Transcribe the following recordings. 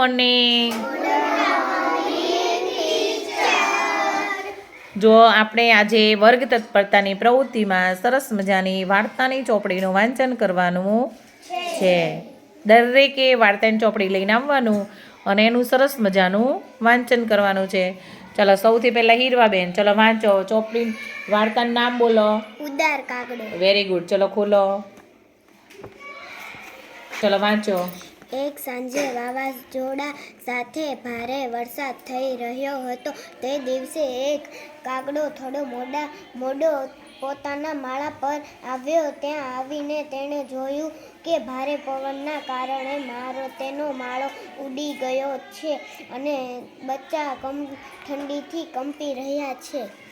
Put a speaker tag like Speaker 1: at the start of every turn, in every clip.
Speaker 1: Morning જો આપણે આજે વર્ગ તત્પરતાની પ્રવૃત્તિમાં સરસ મજાની વાર્તાની ચોપડીનું વાંચન કરવાનું છે. દરેકે વાર્તાની ચોપડી લઈને આવવાનું અને એનું સરસ મજાનું વાંચન કરવાનું છે. ચલો સૌથી પહેલાં હીરવાબેન ચલો વાંચો ચોપડી. વાર્તાનું નામ બોલો.
Speaker 2: ઉદાર કાગડો.
Speaker 1: વેરી ગુડ ચલો ખોલો. ચલો વાંચો.
Speaker 2: એક સાંજે વાવાઝોડા સાથે ભારે વરસાદ થઈ રહ્યો હતો. તે દિવસે એક કાગડો થોડો મોડા, મોડો પોતાના માળા પર આવ્યો. ત્યાં આવીને તેણે જોયું કે ભારે પવનના કારણે મારો તેનો માળો ઉડી ગયો છે અને બચ્ચા કમ, ઠંડીથી કંપી રહ્યા છે.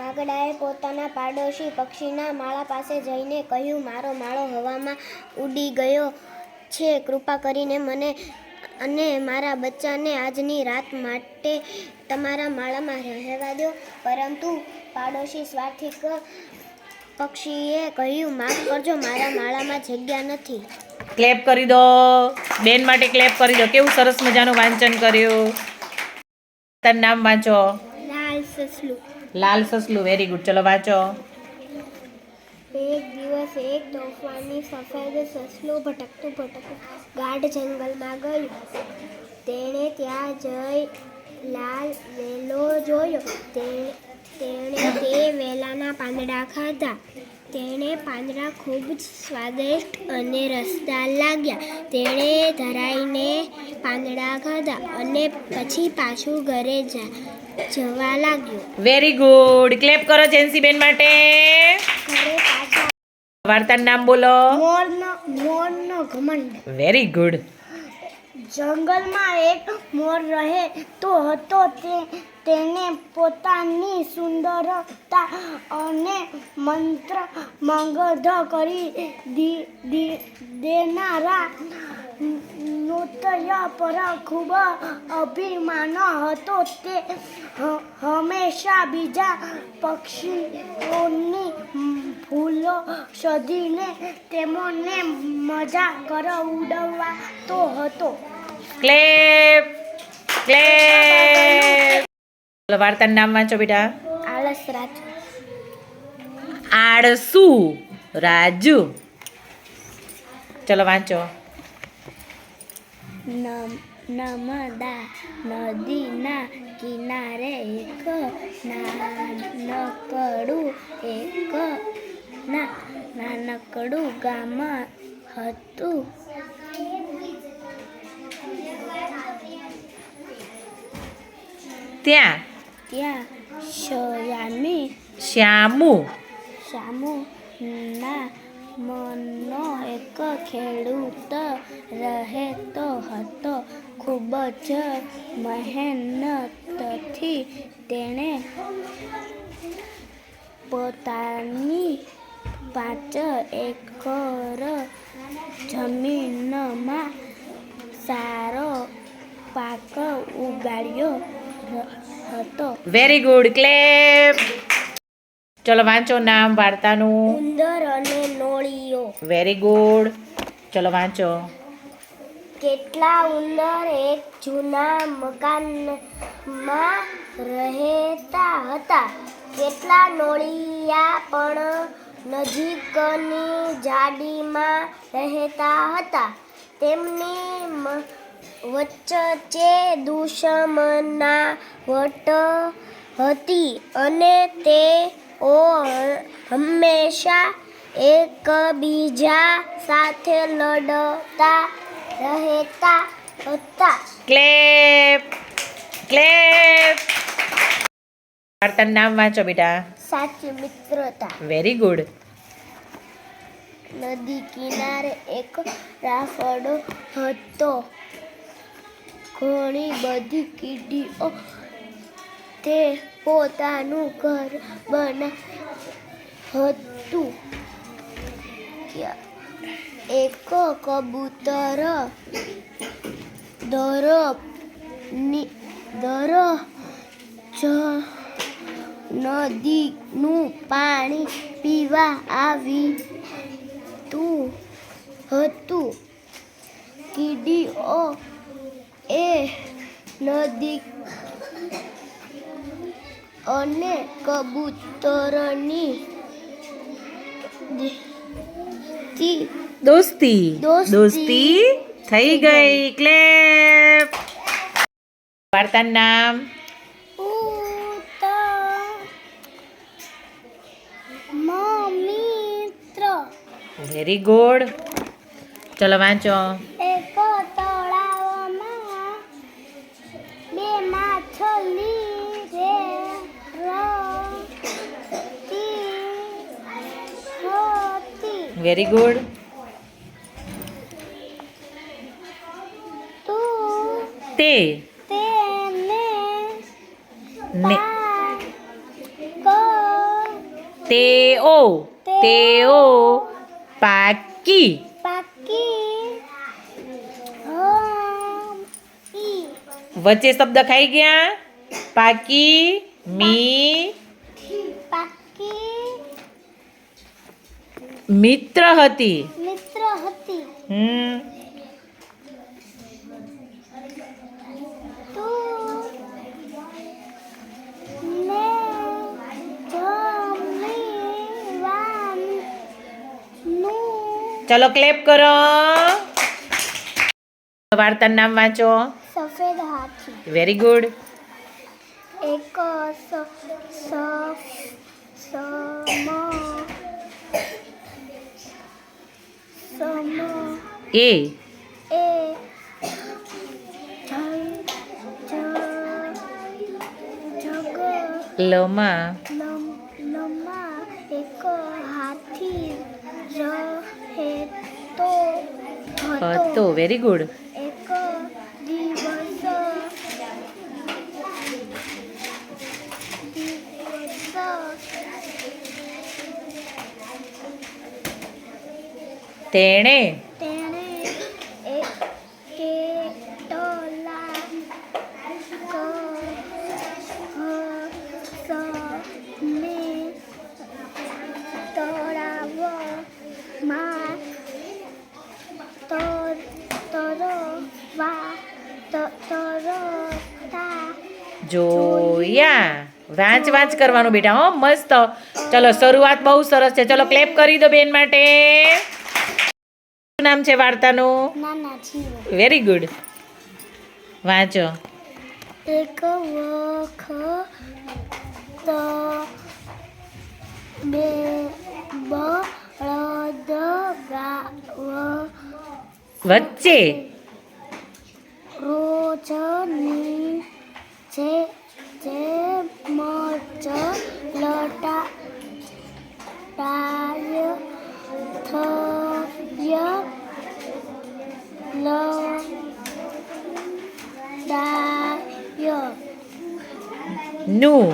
Speaker 2: કાગડાએ પોતાના પાડોશી પક્ષીના માળા પાસે જઈને કહ્યું મારો માળો હવામાં ઉડી ગયો છે. કૃપા કરીને મને અને મારા બચ્ચાને આજની રાત માટે તમારા માળામાં રહેવા દો. પરંતુ પાડોશી સ્વાર્થિક પક્ષીએ કહ્યું માફ કરજો મારા માળામાં જગ્યા નથી.
Speaker 1: ક્લેપ કરી દો. બેન માટે ક્લેપ કરી દો. કેવું સરસ મજાનું વાંચન કર્યું. તારું નામ વાંચો.
Speaker 2: લાલ સસલું.
Speaker 1: લાલ સસલું વેરી ગુડ ચલો વાંચો.
Speaker 2: એક દિવસ એક તોફાની સફેદ સસલું ભટકતું ભટકતું ગાઢ જંગલમાં ગયું. તેણે ત્યાં જઈ લાલ વેલો જોયો. તેણે તે વેલાના પાંદડા ખાધા. તેણે પાંદડા ખૂબ જ સ્વાદિષ્ટ અને રસદાર લાગ્યા. તેણે ધરાઈને પાંદડા ખાધા અને પછી પાછું ઘરે જા જવા લાગ્યો.
Speaker 1: વેરી ગુડ ક્લેપ કરો જેન્સી બેન માટે વાર્તાનું નામ બોલો.
Speaker 2: મોરનો મોરનો ઘમંડ.
Speaker 1: વેરી ગુડ
Speaker 2: જંગલમાં એક મોર રહે તો હતો તે તેને પોતાની સુંદરતા અને મંત્ર મંગધ કરી દી- દી- દેનારા નૃત્ય પર ખૂબ અભિમાન હતો તે હંમેશા બીજા પક્ષીઓની ફૂલો શોધીને તેમને મજા કર ઉડવાતો હતો.
Speaker 1: Clap clap. વાર્તાનું નામ વાંચો બેટા.
Speaker 2: આળસ રાજુ
Speaker 1: આળસુ રાજુ. ચલો વાંચો.
Speaker 2: નર્મદા નદીના કિનારે એક નાનકડું એક ના નાનકડું ગામ હતું.
Speaker 1: ત્યાં?
Speaker 2: ત્યાં શયામી
Speaker 1: શ્યામુ.
Speaker 2: શ્યામુ ના મનનો એક ખેડૂત રહેતો હતો. ખૂબ જ મહેનતથી તેણે પોતાની પાંચ એકર જમીનમાં સારો પાક ઉગાડ્યો હતો.
Speaker 1: વેરી ગુડ ક્લેપ ચલો વાંચો નામ વાર્તાનું.
Speaker 2: ઉંદર અને નોળીઓ
Speaker 1: વેરી ગુડ ચલો વાંચો.
Speaker 2: કેટલા ઉંદર એક જૂના મકાનમાં રહેતા હતા. કેટલા નોળિયા પણ નજીકની જાડીમાં રહેતા હતા. તેમની વચ્ચે દુશ્મના વટ હતી અને તેઓ હંમેશા એકબીજા સાથે લડતા રહેતા હતા.
Speaker 1: Clap clap. વાર્તાનું નામ વાંચો બેટા.
Speaker 2: સાચી મિત્રતા.
Speaker 1: વેરી ગુડ
Speaker 2: નદી કિનારે એક રાફડો હતો. ઘણી બધી કીડીઓ તે પોતાનું ઘર બના હતું એક કબૂતરની દર જ નદીનું પાણી પીવા આવી તું હતું. કીડીઓ એ નદી અને કબૂતરની
Speaker 1: દોસ્તી
Speaker 2: દોસ્તી.
Speaker 1: થઈ ગઈ ક્લેપ વાર્તાનું નામ વેરી ગુડ ચલો વાંચો વેરી ગુડ
Speaker 2: તું
Speaker 1: ને. તેઓ તેઓ પાકી. વચ્ચે શબ્દ ખાઈ ગયા. પાકી મી
Speaker 2: પાકી
Speaker 1: મિત્ર હતી
Speaker 2: મિત્ર હતી
Speaker 1: હમ
Speaker 2: તું ને જમીવાનું
Speaker 1: ચલો ક્લેપ કરો વાર્તાનું નામ વાંચો
Speaker 2: સફેદ હાથી
Speaker 1: વેરી ગુડ
Speaker 2: એક સ સ સમ સમ
Speaker 1: એ. લમાં.
Speaker 2: એક હાથી રહેતો હતો.
Speaker 1: હતો. વેરી ગુડ
Speaker 2: એક દિવસ દિવસ
Speaker 1: તેણે
Speaker 2: તેણે એક કેટલા કસને તળાવમાં તર તરવા ત- તરતા
Speaker 1: જોયા. વાંચ વાંચ કરવાનું બેટા હો મસ્ત. ચલો શરૂઆત બહુ સરસ છે. ચલો ક્લેપ કરી દો બેન માટે. શું નામ છે વાર્તાનું? વેરી ગુડ વાંચો.
Speaker 2: એક વખત બે બળદ
Speaker 1: વચ્ચે નું.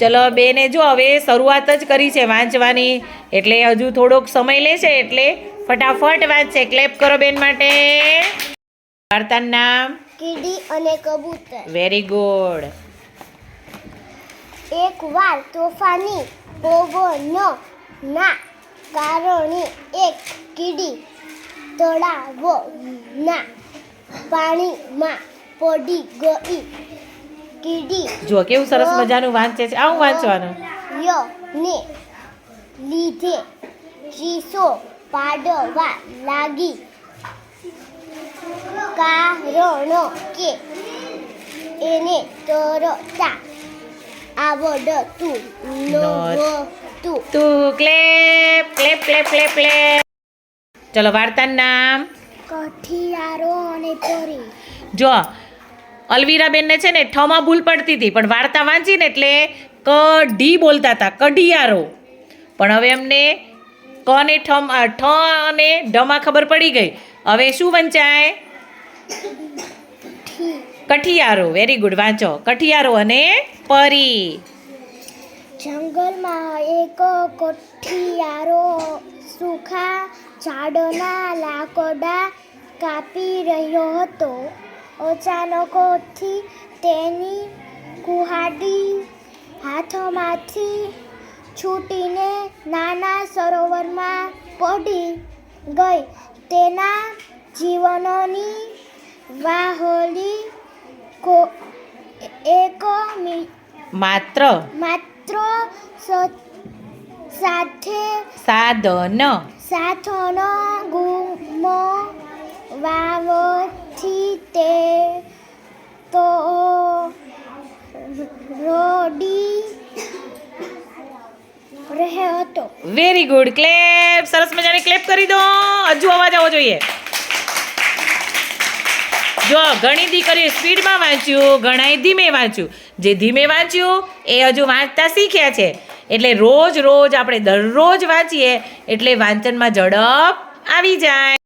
Speaker 1: ચલો બેને જો હવે શરૂઆત જ કરી છે વાંચવાની. એટલે હજુ થોડોક સમય લેશે એટલે ફટાફટ વાંચશે. ક્લેપ કરો બેન માટે. વાર્તાનું નામ
Speaker 2: કીડી અને કબૂતર.
Speaker 1: વેરી ગુડ
Speaker 2: એક વાર તોફાની પવન ના કારણે એક કીડી તળાવના પાણીમાં પડી ગઈ. કીડી
Speaker 1: જો કેવું સરસ મજાનું વાંચે છે. આવું વાંચવાનું.
Speaker 2: યો ને લીધે ચીસો પાડવા લાગી. કારણ કે એને તરતા આવડતું નહોતું.
Speaker 1: તું clap clap clap clap clap. ચલો વાર્તાનું નામ?
Speaker 2: કઠિયારો અને પરી
Speaker 1: જો અલવીરાબેનને છે ને ઠમાં ભૂલ પડતી હતી પણ વાર્તા વાંચીને એટલે કઢી બોલતા હતા કઢિયારો. પણ હવે એમને ક ને ઠમ ઠ અને ઢમાં ખબર પડી ગઈ. હવે શું વંચાય? કઠિયારો વેરી ગુડ વાંચો. કઠિયારો અને પરી.
Speaker 2: જંગલમાં એક કઠિયારો સુખા ઝાડના લાકડા કાપી રહ્યો હતો. અચાનકોથી તેની કુહાડી હાથમાંથી છૂટીને નાના સરોવરમાં પડી ગઈ. તેના જીવનોની વાહોલી
Speaker 1: માત્ર
Speaker 2: માત્ર સાથે
Speaker 1: સાધન.
Speaker 2: સાથનો ગુમવાવથી તે તો રોડી રહ્યો હતો
Speaker 1: વેરી ગુડ ક્લેપ સરસ મજાની ક્લેપ કરી દો. હજુ અવાજ આવવો જોઈએ. જો ઘણી દીકરીઓ સ્પીડમાં વાંચ્યું ઘણાએ ધીમે વાંચ્યું. જે ધીમે વાંચ્યું, એ હજુ વાંચતા શીખ્યા છે. એટલે રોજ રોજ આપણે દરરોજ વાંચીએ, એટલે વાંચનમાં ઝડપ આવી જાય.